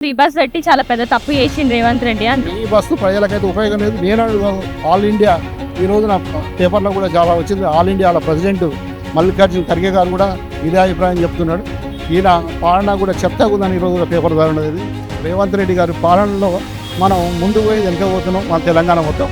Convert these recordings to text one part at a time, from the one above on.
Free bus పెట్టి చాలా పెద్ద తప్పు చేసిండు రేవంత్ రెడ్డి అని. ఈ బస్సు ప్రజలకైతే ఉపయోగం లేదు. నేను అడుగు- ఆల్ ఇండియా ఈ రోజున పేపర్లో కూడా చాలా వచ్చింది. All India president Mallikarjuna Kharge garu కూడా ఇదే అభిప్రాయం చెప్తున్నాడు. ఈయన పాలన కూడా చెప్తా ఉందని ఈ రోజు పేపర్ చదవడం రేవంత్ రెడ్డి గారి పాలనలో మనం ముందు పోయి వెనక పోతున్నాం మన తెలంగాణ మొత్తం.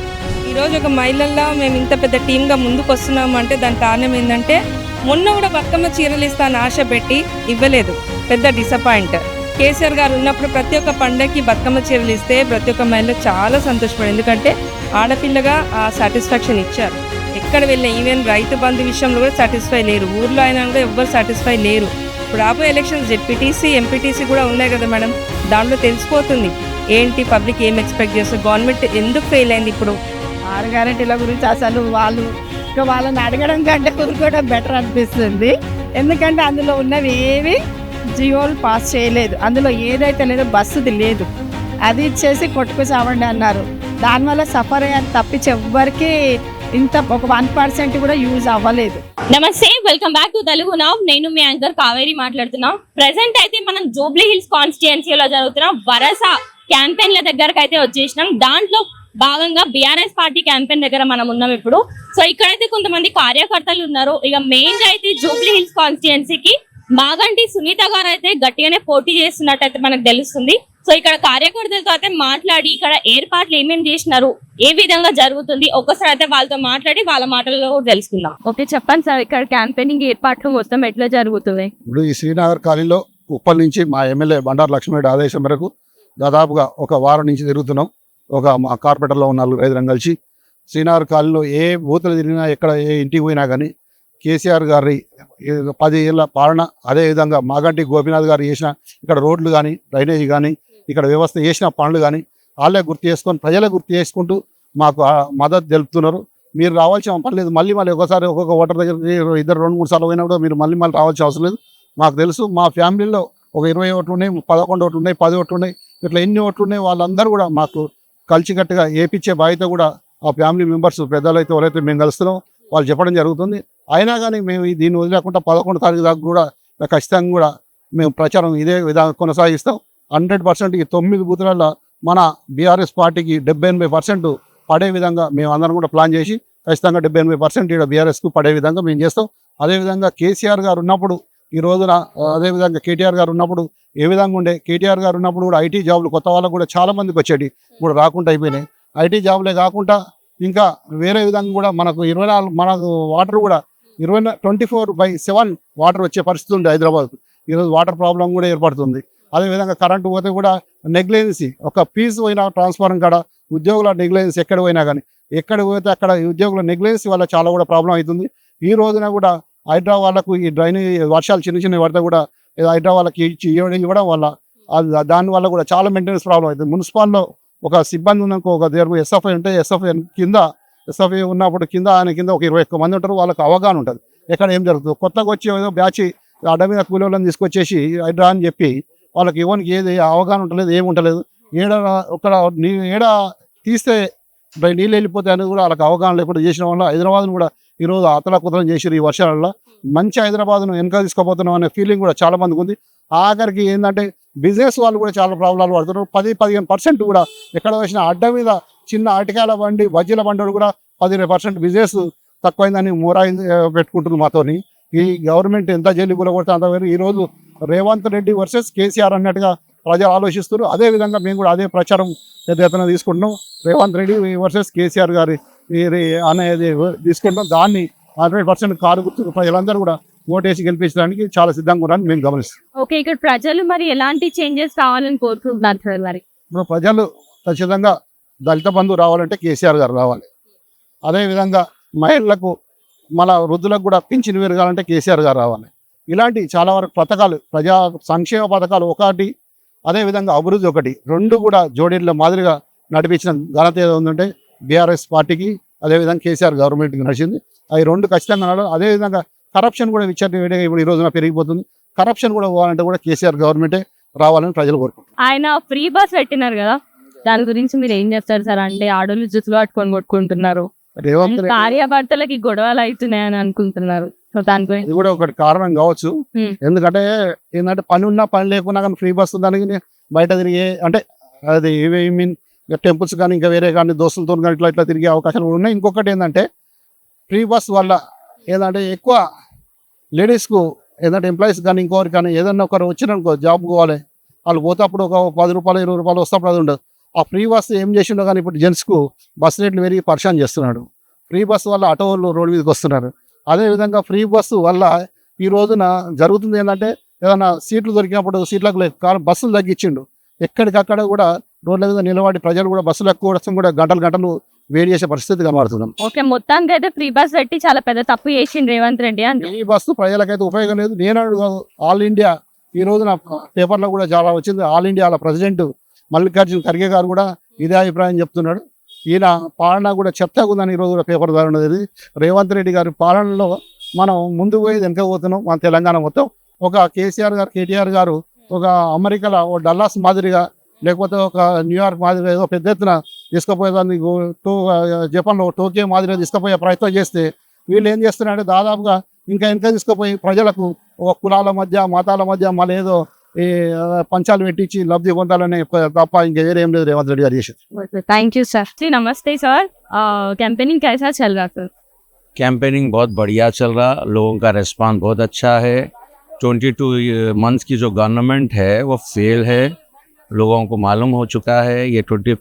ఈరోజు ఒక మహిళల్లో మేము ఇంత పెద్ద టీమ్గా ముందుకు వస్తున్నాము అంటే దాని కారణం ఏంటంటే మొన్న కూడా బతుకమ్మ చీరలు ఇస్తాను ఆశ పెట్టి ఇవ్వలేదు. పెద్ద డిసప్పాయింట్ కేసీఆర్ గారు ఉన్నప్పుడు ప్రతి ఒక్క పండగకి బతుకమ్మ చీరలు ఇస్తే ప్రతి ఒక్క మహిళ చాలా సంతోషపడి ఎందుకంటే ఆడపిల్లగా ఆ సాటిస్ఫాక్షన్ ఇచ్చారు. ఎక్కడ వెళ్ళినా ఈవెన్ రైతు బంధు విషయంలో కూడా సాటిస్ఫై లేరు. ఊర్లో అయినా కూడా ఎవ్వరు సాటిస్ఫై లేరు. ఇప్పుడు రాబోయే ఎలక్షన్స్ జెడ్పీటీసీ ఎంపీటీసీ కూడా ఉన్నాయి కదా మేడం. దాంట్లో తెలిసిపోతుంది. ఏంటి పబ్లిక్ ఏం ఎక్స్పెక్ట్ చేస్తారు? గవర్నమెంట్ ఎందుకు ఫెయిల్ అయింది ఇప్పుడు? ఆరు గ్యారెంటీల గురించి అసలు వాళ్ళు ఇంకా వాళ్ళని అడగడం కంటే కూరుకోవడం బెటర్ అనిపిస్తుంది. ఎందుకంటే అందులో ఉన్నవి ఏవి? జియోలు పాస్ చేయలేదు. అందులో ఏదైతే లేదో బస్సుది లేదు. అది ఇచ్చేసి కొట్టుకు చావండి అన్నారు. దానివల్ల సఫర్ అయ్యాను తప్పించి ఎవ్వరికి ఇంత ఒక వన్ పర్సెంట్ కూడా యూజ్ అవ్వలేదు. నమస్తే welcome back to Telugu now. నేను మీ యాంకర్ కావేరి మాట్లాడుతున్నాం. ప్రెసెంట్ అయితే మనం జూబ్లీ హిల్స్ కాన్స్టిట్యుయెన్సీలో జరుగుతున్న వరస క్యాంపెయిన్ల దగ్గరకు అయితే వచ్చేసినాం. దాంట్లో భాగంగా బీఆర్ఎస్ పార్టీ క్యాంపెయిన్ దగ్గర మనం ఉన్నాం ఇప్పుడు. సో ఇక్కడైతే కొంతమంది కార్యకర్తలు ఉన్నారు. ఇక మెయిన్గా అయితే జూబ్లీ హిల్స్ కాన్స్టిట్యుయెన్సీకి మాగంటి సునీత గారు అయితే గట్టిగానే పోటీ చేస్తున్నట్టయితే మనకు తెలుస్తుంది. సో ఇక్కడ కార్యకర్తలతో అయితే మాట్లాడి ఇక్కడ ఏర్పాట్లు ఏమేమి చేసినారు ఏ విధంగా జరుగుతుంది ఒక్కసారి అయితే వాళ్ళతో మాట్లాడి వాళ్ళ మాటల్లో కూడా తెలుసుకుందాం. ఓకే చెప్పండి సార్ ఇక్కడ క్యాంపెయినింగ్ ఏర్పాట్లు మొత్తం ఎట్లా జరుగుతుంది ఇప్పుడు ఈ శ్రీనగర్ కాలనీలో ఉప్పల్ నుంచి మా ఎమ్మెల్యే బండారు లక్ష్మణుడి ఆదేశం మేరకు దాదాపుగా ఒక వారం నుంచి తిరుగుతున్నాం. ఒక మా కార్పొరేటర్లో ఉన్న నలుగురు ఐదురం కలిసి శ్రీనగర్ కాలనీలో ఏ బూతులు తిరిగినా ఎక్కడ ఏ ఇంటికి పోయినా కానీ కేసీఆర్ గారి పది ఏళ్ళ పాలన అదేవిధంగా మాగంటి గోపీనాథ్ గారు చేసిన ఇక్కడ రోడ్లు కానీ డ్రైనేజీ కానీ ఇక్కడ వ్యవస్థ చేసిన పనులు కానీ వాళ్ళే గుర్తు చేసుకొని ప్రజలే గుర్తు చేసుకుంటూ మాకు మద్దతు తెలుపుతున్నారు. మీరు రావాల్సిన పని లేదు. మళ్ళీ మళ్ళీ ఒకసారి ఒక్కొక్క ఓటర్ దగ్గర ఇద్దరు రెండు మూడు సార్లు పోయినప్పుడు మీరు మళ్ళీ మళ్ళీ రావాల్సిన అవసరం లేదు. మాకు తెలుసు మా ఫ్యామిలీలో ఒక ఇరవై ఓట్లు ఉన్నాయి పదకొండు ఓట్లు ఉన్నాయి పది ఓట్లు ఉన్నాయి ఇట్లా ఎన్ని ఓట్లు ఉన్నాయి వాళ్ళందరూ కూడా మాకు కలిసికట్టుగా ఏపిచ్చే బాధ్యత కూడా ఆ ఫ్యామిలీ మెంబర్స్ పెద్దలు అయితే ఎవరైతే మేము కలుస్తున్నాం. వాళ్ళు చెప్పడం జరుగుతుంది. అయినా కానీ మేము దీన్ని వదిలేకుండా పదకొండు తారీఖు దాకా కూడా ఖచ్చితంగా కూడా మేము ప్రచారం ఇదే విధంగా కొనసాగిస్తాం. హండ్రెడ్ పర్సెంట్ ఈ తొమ్మిది బూతులలో మన బీఆర్ఎస్ పార్టీకి డెబ్బై ఎనభై పర్సెంట్ పడే విధంగా మేము అందరం కూడా ప్లాన్ చేసి ఖచ్చితంగా డెబ్బై ఎనభై పర్సెంట్ ఇక్కడ బీఆర్ఎస్కు పడే విధంగా మేము చేస్తాం. అదేవిధంగా కేసీఆర్ గారు ఉన్నప్పుడు ఈ రోజున అదేవిధంగా కేటీఆర్ గారు ఉన్నప్పుడు ఏ విధంగా ఉండే కేటీఆర్ గారు ఉన్నప్పుడు కూడా ఐటీ జాబులు కొత్త వాళ్ళకు కూడా చాలా మందికి వచ్చేటి ఇప్పుడు రాకుండా అయిపోయినాయి. ఐటీ జాబులే కాకుండా ఇంకా వేరే విధంగా కూడా మనకు ఇరవై నాలుగు మనకు వాటర్ కూడా ఇరవై twenty four by seven water వచ్చే పరిస్థితి ఉంది హైదరాబాద్. ఈరోజు వాటర్ ప్రాబ్లం కూడా ఏర్పడుతుంది. అదేవిధంగా కరెంటు పోతే కూడా నెగ్లెన్సీ ఒక పీస్ పోయినా ట్రాన్స్ఫారం కాడ ఉద్యోగుల నెగ్లెన్సీ ఎక్కడ పోయినా కానీ ఎక్కడ పోతే అక్కడ ఉద్యోగుల నెగ్లెన్సీ వల్ల చాలా కూడా ప్రాబ్లం అవుతుంది. ఈ రోజున కూడా హైడ్రా ఈ డ్రైనేజ్ వర్షాలు చిన్న చిన్న పడితే కూడా హైదరాబాద్కి ఇచ్చి ఇవ్వడం వల్ల అది దాని వల్ల కూడా చాలా మెయింటెనెన్స్ ప్రాబ్లం అవుతుంది. మున్సిపాల్లో ఒక సిబ్బంది ఉన్నాక ఒక దగ్గర ఎస్ఎఫ్ఐ ఉంటే ఎస్ఎఫ్ఐ కింద ఎస్ఎఫ్ఐ ఉన్నప్పుడు కింద ఆయన కింద ఒక ఇరవై ఒక్క మంది ఉంటారు వాళ్ళకి అవగాహన ఉంటుంది. ఎక్కడ ఏం జరుగుతుంది. కొత్తగా వచ్చి ఏదో బ్యాచ్ అడ్డ మీద కూలీలను తీసుకొచ్చేసి హైడ్రా అని చెప్పి వాళ్ళకి ఇవ్వనికి ఏది అవగాహన ఉండలేదు ఏమి ఉండలేదు ఏడ ఒక నీ ఏడ తీస్తే నీళ్ళు వెళ్ళిపోతాయి అని కూడా వాళ్ళకి అవగాహన లేకుండా చేసిన వల్ల హైదరాబాద్ను కూడా ఈరోజు అతలకుతలం చేసారు ఈ వర్షాలలో. మంచి హైదరాబాద్ను వెనక తీసుకోపోతున్నాం అనే ఫీలింగ్ కూడా చాలా మందికి ఉంది. ఆఖరికి ఏంటంటే బిజినెస్ వాళ్ళు కూడా చాలా ప్రాబ్లాలు పడుతున్నారు. పది పదిహేను పర్సెంట్ కూడా ఎక్కడ వచ్చిన అడ్డ మీద చిన్న అరటికాయల బండి బజ్జీల బండి కూడా పదిహేను పర్సెంట్ బిజినెస్ తక్కువైందని మూరాయింది పెట్టుకుంటుంది మాతోని. ఈ గవర్నమెంట్ ఎంత జైలు కూలగొడితే అంత వేరు ఈరోజు రేవంత్ రెడ్డి వర్సెస్ కేసీఆర్ అన్నట్టుగా ప్రజలు ఆలోచిస్తున్నారు. అదే విధంగా మేము కూడా అదే ప్రచారం పెద్ద ఎత్తున తీసుకుంటున్నాం. రేవంత్ రెడ్డి వర్సెస్ కేసీఆర్ గారి అనేది తీసుకుంటాం దాన్ని హండ్రెడ్ పర్సెంట్ కారు గుర్తు ప్రజలందరూ కూడా ఓటేసి గెలిపించడానికి చాలా సిద్ధంగా ఉన్నారని మేము గమనిస్తాం ఓకే ఇక్కడ ప్రజలు మరి ఎలాంటి చేంజెస్ కావాలని కోరుకుంటున్నారు మరి? ఇప్పుడు ప్రజలు ఖచ్చితంగా దళిత బంధు రావాలంటే కేసీఆర్ గారు రావాలి. అదేవిధంగా మహిళలకు మన వృద్ధులకు కూడా పింఛన్ పెరగాలంటే కేసీఆర్ గారు రావాలి. ఇలాంటి చాలా వరకు పథకాలు ప్రజా సంక్షేమ పథకాలు ఒకటి అదేవిధంగా అభివృద్ధి ఒకటి రెండు కూడా జోడీల మాదిరిగా నడిపించిన ఘనత ఏదో ఉందంటే బీఆర్ఎస్ పార్టీకి అదేవిధంగా కేసీఆర్ గవర్నమెంట్కి నడిచింది. అవి రెండు ఖచ్చితంగా నడవాలి. అదేవిధంగా కరప్షన్ కూడా విచారణ వేడిగా ఇప్పుడు ఈ రోజున పెరిగిపోతుంది. కరప్షన్ కూడా పోవాలంటే కూడా కేసీఆర్ గవర్నమెంటే రావాలని ప్రజలు కోరుకుంటున్నారు. ఆయన ఫ్రీ బస్ పెట్టినారు కదా. దాని గురించి మీరు ఏం చెప్తారు సార్? అంటే ఆడోళ్ళు జుతులు పట్టుకొని కొట్టుకుంటున్నారు. భార్యాభర్తలకి గొడవలు అవుతున్నాయని అనుకుంటున్నారు. సో దాని గురించి ఇది కూడా ఒకటి కారణం కావచ్చు. ఎందుకంటే ఏంటంటే పని ఉన్నా పని లేకున్నా కానీ ఫ్రీ బస్ దానికి బయట తిరిగే అంటే అది ఐ మీన్ టెంపుల్స్ కానీ ఇంకా వేరే కానీ దోస్తులతో కానీ ఇట్లా ఇట్లా తిరిగే అవకాశాలు కూడా ఉన్నాయి. ఇంకొకటి ఏంటంటే ఫ్రీ బస్ వల్ల ఏంటంటే ఎక్కువ లేడీస్కు ఏదంటే ఎంప్లాయీస్ కానీ ఇంకొకరు కానీ ఏదన్నా ఒకరు వచ్చిరనుకో జాబ్ పోవాలి వాళ్ళు పోతే అప్పుడు ఒక పది రూపాయలు ఇరవై రూపాయలు వస్తప్పుడు అది ఉండదు. ఆ ఫ్రీ బస్ ఏం చేసిండో కానీ ఇప్పుడు జెంట్స్కు బస్ రేట్లు పెరిగి పరిశాన్ చేస్తున్నాడు. ఫ్రీ బస్సు వల్ల ఆటో వాళ్ళు రోడ్డు మీదకి వస్తున్నారు. అదేవిధంగా ఫ్రీ బస్సు వల్ల ఈ రోజున జరుగుతుంది ఏంటంటే ఏదైనా సీట్లు దొరికినప్పుడు సీట్లకు లేదు. కానీ బస్సులు తగ్గించిండు. ఎక్కడికక్కడ కూడా రోడ్ల మీద నిలబడి ప్రజలు కూడా బస్సులు ఎక్కువ కోసం కూడా గంటలు గంటలు వేడి చేసే పరిస్థితి కనబడుతున్నాం ఓకే మొత్తానికి అయితే ఫ్రీ బస్ పెట్టి చాలా పెద్ద తప్పు చేసిండు రేవంత్ రెడ్డి అని ఈ బస్సు ప్రజలకైతే ఉపయోగం లేదు. నేను ఆల్ ఇండియా ఈ రోజున పేపర్లో కూడా చాలా వచ్చింది. ఆల్ ఇండియాల ప్రెసిడెంట్ మల్లికార్జున ఖర్గే గారు కూడా ఇదే అభిప్రాయం చెప్తున్నాడు. ఈయన పాలన కూడా చెత్తగా ఉందని ఈ కూడా పేపర్ ద్వారా ఉన్నది. రేవంత్ రెడ్డి గారి పాలనలో మనం ముందుకు పోయి వెనక పోతున్నాం మన తెలంగాణ మొత్తం ఒక కేసీఆర్ గారు కేటీఆర్ గారు ఒక అమెరికాలో ఓ డల్లాస్ మాదిరిగా లేకపోతే ఒక న్యూయార్క్ మాదిరిగా ఏదో పెద్ద ఎత్తున తీసుకుపోయేదాన్ని గో- టో జపాన్లో టోకియో మాదిరిగా తీసుకుపోయే ప్రయత్నం చేస్తే వీళ్ళు ఏం చేస్తున్నారంటే దాదాపుగా ఇంకా ఇంకా తీసుకుపోయి ప్రజలకు ఒక కులాల మధ్య మతాల మధ్య మళ్ళీ ఏదో ఈ ఆ, పంచాలు పెట్టించి లబ్ధి పొందాలనే తప్ప ఇంకా వేరే ఏం లేదు రేవంత్ రెడ్డి గారు చేసేది థ్యాంక్ యూ సార్ जी नमस्ते सर कैंपेनिंग कैसा चल रहा सर कैंपेनिंग बहुत बढ़िया चल रहा लोगों का रिस्पांस बहुत अच्छा है ट्वेंटी टू मंथ्स की जो गवर्नमेंट है वो फेल है लोगों को मालूम हो चुका है ये ट्वेंटी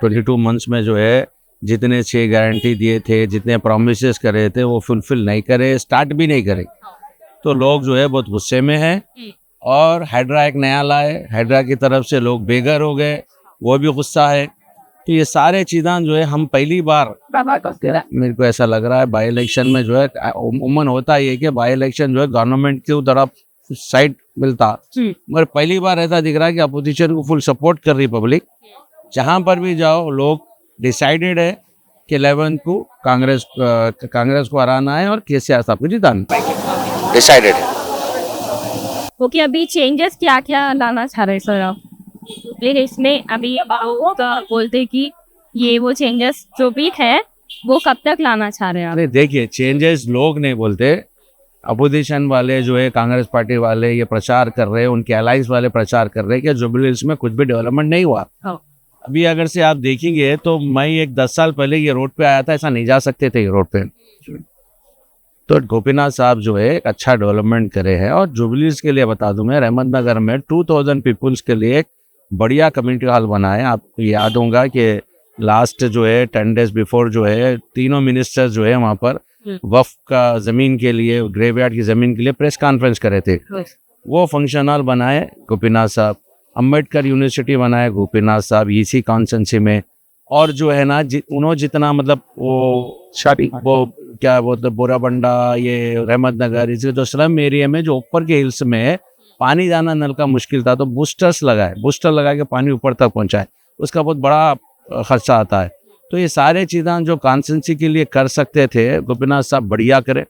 ट्वेंटी टू मंथ्स में जो है जितने छः गारंटी दिए थे जितने प्रोमिस करे थे वो फुलफिल नहीं करे स्टार्ट भी नहीं करे तो लोग जो है बहुत गुस्से में हैं और हाइड्रा एक नया लाए। हाइड्रा की तरफ़ से लोग बेघर हो गए। वो भी गुस्सा है। तो ये सारे चीज़ें जो है हम पहली बार मेरे को ऐसा लग रहा है बाई इलेक्शन में जो है उमन होता ही है कि बाई इलेक्शन जो है गवर्नमेंट की तरफ़ साइड मिलता। मगर पहली बार ऐसा दिख रहा है कि अपोजिशन को फुल सपोर्ट कर रही पब्लिक जहाँ पर भी जाओ लोग डिसाइडेड है कि इलेवन को कांग्रेस कांग्रेस को हराना है और के सी आर साहब को जिताना डिसाइडेड है। ओके अभी चेंजेस क्या क्या लाना चाह रहे सर आप? फिर इसमें अभी का बोलते कि ये वो चेंजेस जो भी है वो कब तक लाना चाह रहे हैं अरे देखिए चेंजेस लोग नहीं बोलते। अपोजिशन वाले जो है कांग्रेस पार्टी वाले ये प्रचार कर रहे हैं उनके अलाइंस वाले प्रचार कर रहे हैं कि जुबली हिल्स में कुछ भी डेवलपमेंट नहीं हुआ। हाँ। अभी अगर से आप देखेंगे तो मैं एक दस साल पहले ये रोड पे आया था ऐसा नहीं जा सकते थे ये रोड पे। तो गोपीनाथ साहब जो है एक अच्छा डेवलपमेंट करे हैं और जुबलीज के लिए बता दूँ मैं रहमत नगर में टू थाउज़ेंड पीपुल्स के लिए एक बढ़िया कम्युनिटी हॉल बना है। आपको याद होगा कि लास्ट जो है टेन डेज़ बिफोर जो है तीनों मिनिस्टर्स जो है वहाँ पर वफ का ज़मीन के लिए ग्रेवयार्ड की ज़मीन के लिए प्रेस कॉन्फ्रेंस करे थे। वो फ़ंक्शन हॉल बनाए गोपीनाथ साहब। अंबेडकर यूनिवर्सिटी बनाए गोपीनाथ साहब इसी कॉन्सेंसी में। और जो है ना जि, उन्होंने जितना मतलब वो शादी वो क्या बोलते बोराबंडा ये रहमत नगर इसे जो स्लम एरिया में जो ऊपर के हिल्स में है, पानी जाना नल का मुश्किल था तो बूस्टर्स लगाए। बूस्टर लगा के पानी ऊपर तक पहुँचाए। उसका बहुत बड़ा खर्चा आता है। तो ये सारे चीज़ें जो कॉन्सेंसी के लिए कर सकते थे गोपीनाथ साहब बढ़िया करे।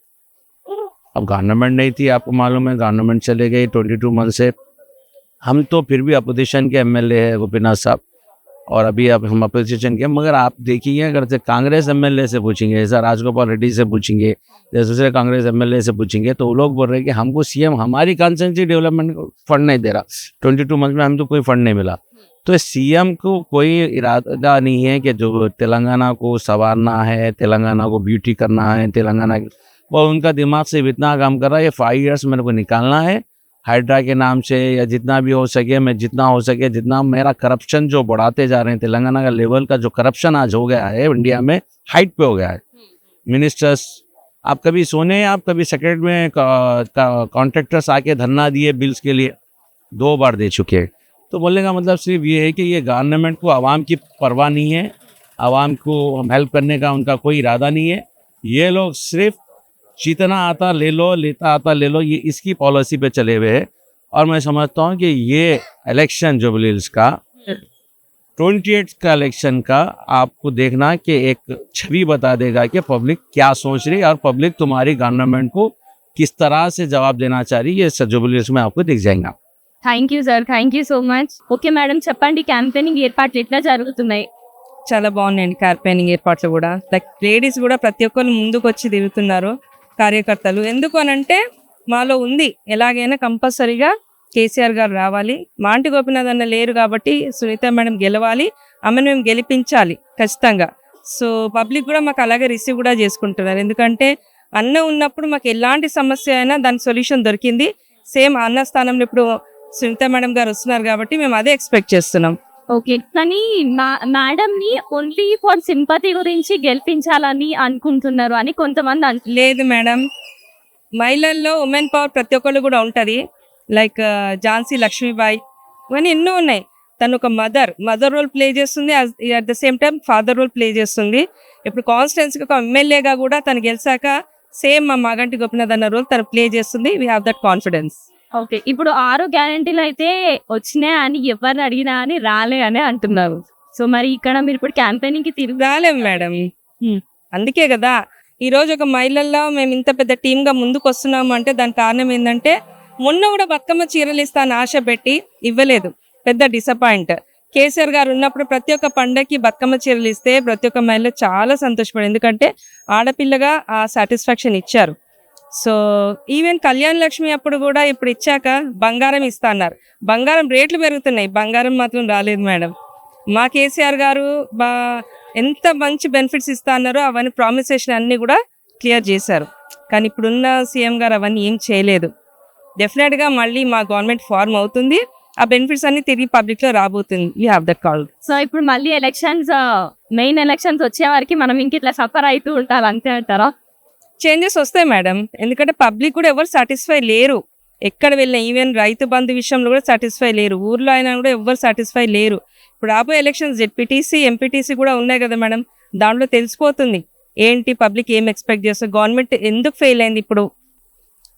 अब गवर्नमेंट नहीं थी आपको मालूम है गवर्नमेंट चले गई ट्वेंटी टू मंथ से। हम तो फिर भी अपोजिशन के एमएलए है गोपीनाथ साहब। और अभी आप, हम अपोजिशन के मगर आप देखिए, अगर से कांग्रेस एमएलए से पूछेंगे जैसा राजगोपाल रेड्डी से पूछेंगे जैसे दूसरे कांग्रेस एमएलए से पूछेंगे तो वो लोग बोल रहे हैं कि हमको सीएम हमारी कॉन्सेंसी डेवलपमेंट को फंड नहीं दे रहा। ट्वेंटी टू मंथ में हम तो कोई फंड नहीं मिला। तो सीएम को कोई इरादा नहीं है कि जो तेलंगाना को संवारना है, तेलंगाना को ब्यूटी करना है, तेलंगाना वो उनका दिमाग से इतना काम कर रहा है, ये फाइव ईयर्स मेरे को निकालना है। हाइड्रा के नाम से या जितना भी हो सके मैं जितना हो सके जितना मेरा करप्शन जो बढ़ाते जा रहे हैं तेलंगाना का लेवल का जो करप्शन आज हो गया है इंडिया में हाइट पे हो गया है। मिनिस्टर्स आप कभी सोने आप कभी सेक्रेट में कॉन्ट्रेक्टर्स आके धरना दिए बिल्स के लिए? दो बार दे चुके हैं। तो बोलने का मतलब सिर्फ़ ये है कि ये गवर्नमेंट को आवाम की परवाह नहीं है। आवाम को हेल्प करने का उनका कोई इरादा नहीं है। ये लोग सिर्फ़ जितना आता ले लो लेता आता ले लो ये इसकी पॉलिसी पे चले हुए हैं और मैं समझता हूँ कि ये इलेक्शन जुबलील्स का ट्वेंटी एट का इलेक्शन का आपको देखना कि एक छवि बता देगा कि पब्लिक क्या सोच रही है और पब्लिक तुम्हारी गवर्नमेंट को किस तरह से जवाब देना चाह रही है ये जुबलील्स में आपको दिख जाएगा thank you sir thank you so much okay madam చెప్పండి క్యాంపెయినింగ్ ఏర్పాట్లు ఎట్లా జరుగుతున్నాయి చాలా బాగున్నాయండి క్యాంపెయినింగ్ ఏర్పాట్లు కూడా లైక్ లేడీస్ కూడా ప్రతి ఒక్కరు ముందుకు వచ్చి తిరుగుతున్నారు కార్యకర్తలు. ఎందుకు అనంటే మాలో ఉంది. ఎలాగైనా కంపల్సరీగా కేసీఆర్ గారు రావాలి. మాంటి గోపినాథ్ అన్న లేరు కాబట్టి సునీత మేడం గెలవాలి. ఆమెను మేము గెలిపించాలి ఖచ్చితంగా. సో పబ్లిక్ కూడా మాకు అలాగే రిసీవ్ కూడా చేసుకుంటున్నారు. ఎందుకంటే అన్న ఉన్నప్పుడు మాకు ఎలాంటి సమస్య అయినా దాని సొల్యూషన్ దొరికింది. సేమ్ అన్న స్థానంలో ఇప్పుడు సునీత మేడం గారు వస్తున్నారు కాబట్టి మేము అదే ఎక్స్పెక్ట్ చేస్తున్నాం. ఓకే. కానీ మేడం ని ఓన్లీ ఫర్ సింపతి గురించి గెలిపించాలని అనుకుంటున్నారు అని కొంతమంది లేదు మేడం. మహిళల్లో ఉమెన్ పవర్ ప్రతి ఒక్కళ్ళు కూడా ఉంటుంది. లైక్ uh, ఝాన్సీ లక్ష్మీబాయి ఇవన్నీ ఎన్నో ఉన్నాయి. తను ఒక మదర్ మదర్ రోల్ ప్లే చేస్తుంది. At the same time father role play చేస్తుంది. ఇప్పుడు కాన్స్టిట్యున్సీకి ఒక ఎమ్మెల్యేగా కూడా తను గెలిచాక సేమ్ మా మాగంటి గోపినాథ్ అన్న రోల్ తను ప్లే చేస్తుంది. We have that confidence okay ఇప్పుడు ఆరు గ్యారంటీలు అయితే వచ్చినాయి అని ఎవరిని అడిగినా అని రాలే అని అంటున్నారు. సో మరి ఇక్కడ మీరు ఇప్పుడు క్యాంపెయినింగ్కి తిరుగు రాలేం మేడం. అందుకే కదా ఈ రోజు ఒక మహిళల్లో మేము ఇంత పెద్ద టీమ్గా ముందుకు వస్తున్నాము అంటే దాని కారణం ఏంటంటే మొన్న కూడా బతుకమ్మ చీరలు ఇస్తాను ఆశ పెట్టి ఇవ్వలేదు. పెద్ద డిసప్పాయింట్ కేసీఆర్ గారు ఉన్నప్పుడు ప్రతి ఒక్క పండగకి బతుకమ్మ చీరలు ఇస్తే ప్రతి ఒక్క మహిళ చాలా సంతోషపడి ఎందుకంటే ఆడపిల్లగా ఆ సాటిస్ఫాక్షన్ ఇచ్చారు. సో ఈవెన్ కళ్యాణ్ లక్ష్మి అప్పుడు కూడా ఇప్పుడు ఇచ్చాక బంగారం ఇస్తా అన్నారు. బంగారం రేట్లు పెరుగుతున్నాయి. బంగారం మాత్రం రాలేదు మేడం. మా కేసీఆర్ గారు బా ఎంత మంచి బెనిఫిట్స్ ఇస్తా అన్నారో అవన్నీ ప్రామిసెషన్ అన్నీ కూడా క్లియర్ చేశారు. కానీ ఇప్పుడున్న సీఎం గారు అవన్నీ ఏం చేయలేదు. డెఫినెట్గా మళ్ళీ మా గవర్నమెంట్ ఫార్మ్ అవుతుంది. ఆ బెనిఫిట్స్ అన్ని తిరిగి పబ్లిక్లో రాబోతుంది. You have that call so ఇప్పుడు మళ్ళీ ఎలక్షన్స్ మెయిన్ ఎలక్షన్స్ వచ్చే వారికి మనం ఇంక ఇట్లా సఫర్ అవుతూ ఉంటారు అంతే అంటారా? చేంజెస్ వస్తాయి మేడం. ఎందుకంటే పబ్లిక్ కూడా ఎవరు సాటిస్ఫై లేరు. ఎక్కడ వెళ్ళినా ఈవెన్ రైతు బంధు విషయంలో కూడా సాటిస్ఫై లేరు. ఊర్లో అయినా కూడా ఎవరు సాటిస్ఫై లేరు. ఇప్పుడు రాబోయే ఎలక్షన్స్ జెడ్పీటీసీ ఎంపీటీసీ కూడా ఉన్నాయి కదా మేడం. దాంట్లో తెలిసిపోతుంది. ఏంటి పబ్లిక్ ఏం ఎక్స్పెక్ట్ చేస్తారు? గవర్నమెంట్ ఎందుకు ఫెయిల్ అయింది ఇప్పుడు?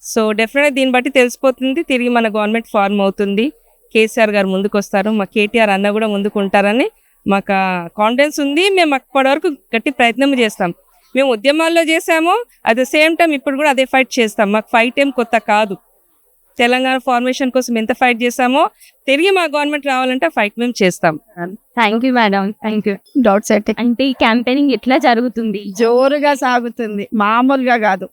సో డెఫినెట్గా దీన్ని బట్టి తెలిసిపోతుంది. తిరిగి మన గవర్నమెంట్ ఫార్మ్ అవుతుంది. కేసీఆర్ గారు ముందుకు వస్తారు మా కేటీఆర్ అన్న కూడా ముందుకు ఉంటారని మాకు కాన్ఫిడెన్స్ ఉంది. మేము అప్పటి వరకు గట్టి ప్రయత్నం చేస్తాం. మేము ఉద్యమాల్లో చేసాము అట్ ద సేమ్ టైం ఇప్పుడు కూడా అదే ఫైట్ చేస్తాం. మాకు ఫైట్ ఏం కొత్త కాదు. తెలంగాణ ఫార్మేషన్ కోసం ఎంత ఫైట్ చేసామో తిరిగి మా గవర్నమెంట్ రావాలంటే ఫైట్ మేము చేస్తాం. Thank you madam thank you doubt set అంటే ఈ క్యాంపెయినింగ్ ఎట్లా జరుగుతుంది? జోరుగా సాగుతుంది. మామూలుగా కాదు.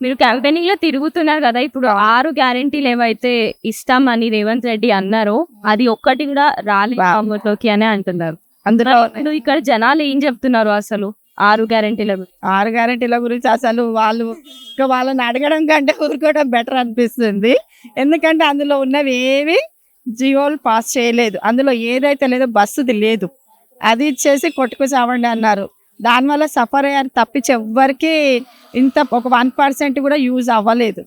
మీరు క్యాంపెయినింగ్లో తిరుగుతున్నారు కదా ఇప్పుడు ఆరు గ్యారెంటీలు ఏవైతే ఇస్తామని రేవంత్ రెడ్డి అన్నారో అది ఒక్కటి కూడా రాలేదు అని అంటున్నారు. అందులో ఇక్కడ జనాలు ఏం చెప్తున్నారు అసలు? ఆరు గ్యారెంటీల ఆరు గ్యారెంటీల గురించి అసలు వాళ్ళు ఇంకా వాళ్ళని అడగడం కంటే ఊరుకోవడం బెటర్ అనిపిస్తుంది. ఎందుకంటే అందులో ఉన్నవి ఏవి జియోలు పాస్ చేయలేదు. అందులో ఏదైతే లేదో బస్సుది లేదు. అది ఇచ్చేసి కొట్టుకు చావండి అన్నారు. దానివల్ల సఫర్ అయ్యారు తప్పించి ఎవ్వరికి ఇంత ఒక వన్ పర్సెంట్ కూడా యూజ్ అవ్వలేదు.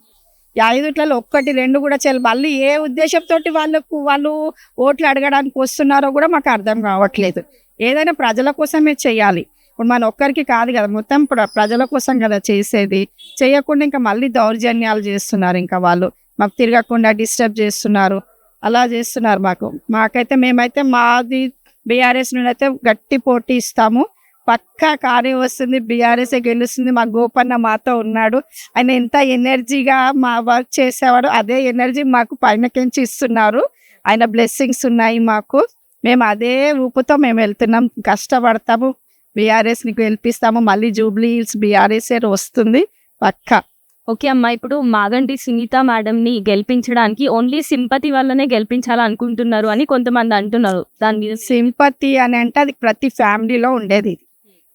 ఐదుట్లలో ఒక్కటి రెండు కూడా చేయాలి మళ్ళీ ఏ ఉద్దేశంతో వాళ్ళకు వాళ్ళు ఓట్లు అడగడానికి వస్తున్నారో కూడా మాకు అర్థం కావట్లేదు. ఏదైనా ప్రజల కోసమే చేయాలి. ఇప్పుడు మన ఒక్కరికి కాదు కదా మొత్తం ప్రజల కోసం కదా చేసేది. చేయకుండా ఇంకా మళ్ళీ దౌర్జన్యాలు చేస్తున్నారు ఇంకా వాళ్ళు. మాకు తిరగకుండా డిస్టర్బ్ చేస్తున్నారు. అలా చేస్తున్నారు మాకు. మాకైతే మేమైతే మాది బీఆర్ఎస్ నుండి అయితే గట్టి పోటీ ఇస్తాము. పక్కా కార్యం వస్తుంది బీఆర్ఎస్ గెలుస్తుంది. మా గోపన్న మాతో ఉన్నాడు. ఆయన ఎంత ఎనర్జీగా మా వర్క్ చేసేవాడు అదే ఎనర్జీ మాకు పైనకించి ఇస్తున్నారు. ఆయన బ్లెస్సింగ్స్ ఉన్నాయి మాకు. మేము అదే ఊపుతో మేము వెళ్తున్నాం. కష్టపడతాము. బీఆర్ఎస్ని గెలిపిస్తాము మళ్ళీ జూబ్లీ హిల్స్ బీఆర్ఎస్ వస్తుంది? పక్కా. ఓకే అమ్మా ఇప్పుడు మాగంటి సునీత మేడం ని గెలిపించడానికి ఓన్లీ సింపతి వల్లనే గెలిపించాలనుకుంటున్నారు అని కొంతమంది అంటున్నారు. దాని మీద సింపతి అని అంటే అది ప్రతి ఫ్యామిలీలో ఉండేది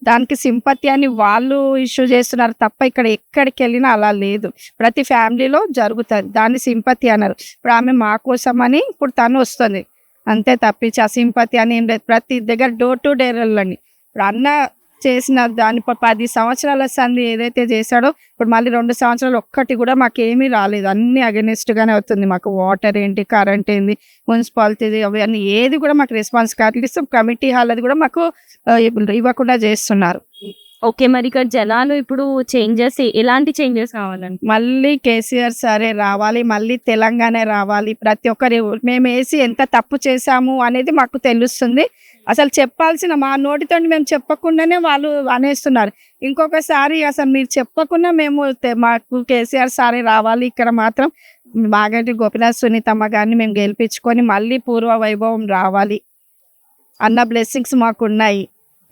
దానికి సింపతి అని వాళ్ళు ఇష్యూ చేస్తున్నారు తప్ప ఇక్కడ ఎక్కడికి వెళ్ళినా అలా లేదు. ప్రతి ఫ్యామిలీలో జరుగుతుంది. దాన్ని సింపతి అన్నారు. ఇప్పుడు ఆమె మా కోసం అని ఇప్పుడు తను వస్తుంది. అంతే తప్పించి ఆ సింపతి అని ఏం లేదు. ప్రతి దగ్గర డోర్ టు డోర్ వెళ్ళండి. ఇప్పుడు అన్న చేసిన దాని పది సంవత్సరాల సంది ఏదైతే చేశాడో ఇప్పుడు మళ్ళీ రెండు సంవత్సరాలు ఒక్కటి కూడా మాకు ఏమీ రాలేదు. అన్ని against గానే అవుతుంది. మాకు వాటర్ ఏంటి కరెంట్ ఏంది మున్సిపాలిటీ అవన్నీ ఏది కూడా మాకు రెస్పాన్స్ అట్లీస్ట్ కమిటీ హాల్ అది కూడా మాకు ఇవ్వకుండా చేస్తున్నారు. ఓకే మరి ఇక్కడ జనాలు ఇప్పుడు చేంజెస్ ఎలాంటి చేంజెస్ కావాలండి? మళ్ళీ కేసీఆర్ సరే రావాలి మళ్ళీ తెలంగాణ రావాలి. ప్రతి ఒక్కరి మేము వేసి ఎంత తప్పు చేశాము అనేది మాకు తెలుస్తుంది. అసలు చెప్పాల్సిన మా నోటితో మేము చెప్పకుండానే వాళ్ళు అనేస్తున్నారు. ఇంకొకసారి అసలు మీరు చెప్పకుండా మేము మాకు కేసీఆర్ సారే రావాలి. ఇక్కడ మాత్రం మాగంటి గోపినాథ్ సునీతమ్మ గారిని మేము గెలిపించుకొని మళ్ళీ పూర్వ వైభవం రావాలి. అన్న బ్లెస్సింగ్స్ మాకు ఉన్నాయి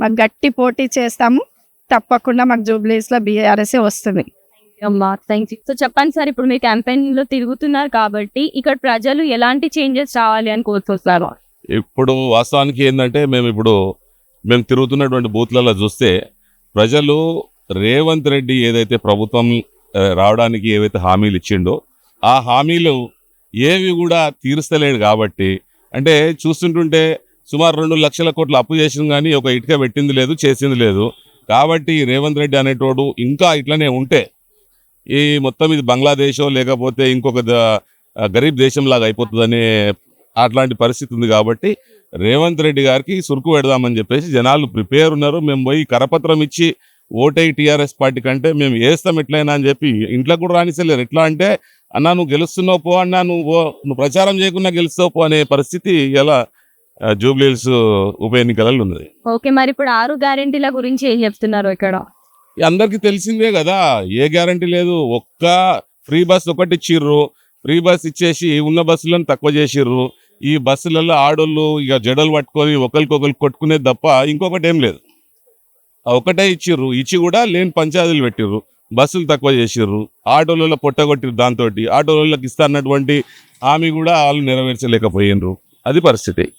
మాకు గట్టి పోటీ చేస్తాము. తప్పకుండా మాకు జూబ్లీస్లో బీఆర్ఎస్ఏ వస్తుంది. అమ్మా థ్యాంక్ యూ సో చెప్పండి సార్ ఇప్పుడు మీ క్యాంపెయిన్లో తిరుగుతున్నారు కాబట్టి ఇక్కడ ప్రజలు ఎలాంటి చేంజెస్ రావాలి అని కోరుకుంటున్నారు ఇప్పుడు వాస్తవానికి ఏంటంటే మేము ఇప్పుడు మేము తిరుగుతున్నటువంటి బూత్లలో చూస్తే ప్రజలు రేవంత్ రెడ్డి ఏదైతే ప్రభుత్వం రావడానికి ఏవైతే హామీలు ఇచ్చిండో ఆ హామీలు ఏవి కూడా తీరుస్తలేడు కాబట్టి అంటే చూస్తుంటుంటే సుమారు రెండు లక్షల కోట్లు అప్పు చేసింది కానీ ఒక ఇటుక పెట్టింది లేదు చేసింది లేదు. కాబట్టి రేవంత్ రెడ్డి అనేటోడు ఇంకా ఇట్లనే ఉంటే ఈ మొత్తం ఇది బంగ్లాదేశో లేకపోతే ఇంకొక గరీబ్ దేశంలాగా అయిపోతుందనే అట్లాంటి పరిస్థితి ఉంది కాబట్టి రేవంత్ రెడ్డి గారికి సురుకు పెడదామని చెప్పేసి జనాలు ప్రిపేర్ ఉన్నారు. మేము పోయి కరపత్రం ఇచ్చి ఓటై టీఆర్ఎస్ పార్టీ కంటే మేము వేస్తాం ఎట్లయినా అని చెప్పి ఇంట్లో కూడా రానిసలేరు ఎట్లా అంటే అన్నా నువ్వు గెలుస్తున్నావు పో అన్నా నువ్వు నువ్వు ప్రచారం చేయకుండా గెలుస్తావు పో అనే పరిస్థితి ఇలా జూబ్లీహిల్స్ ఉప ఎన్నికలలో ఉన్నది. ఓకే మరి ఇప్పుడు ఆరు గ్యారెంటీల గురించి ఏం చెప్తున్నారు ఇక్కడ? అందరికీ తెలిసిందే కదా ఏ గ్యారంటీ లేదు. ఒక్క ఫ్రీ బస్ ఒకటి ఇచ్చిర్రు. ఫ్రీ బస్ ఇచ్చేసి ఉన్న బస్సులను తక్కువ చేసిర్రు. ఈ బస్సులలో ఆడోళ్ళు ఇక జడలు పట్టుకొని ఒకరికొకరు కొట్టుకునేది తప్ప ఇంకొకటి ఏం లేదు. ఒకటే ఇచ్చిర్రు. ఇచ్చి కూడా లేని పంచాయతీలు పెట్టిర్రు. బస్సులు తక్కువ చేసిర్రు. ఆటోలలో పొట్టగొట్టిరు దాంతో ఆటోలకు ఇస్తారన్నటువంటి హామీ కూడా వాళ్ళు నెరవేర్చలేకపోయినరు అది పరిస్థితి.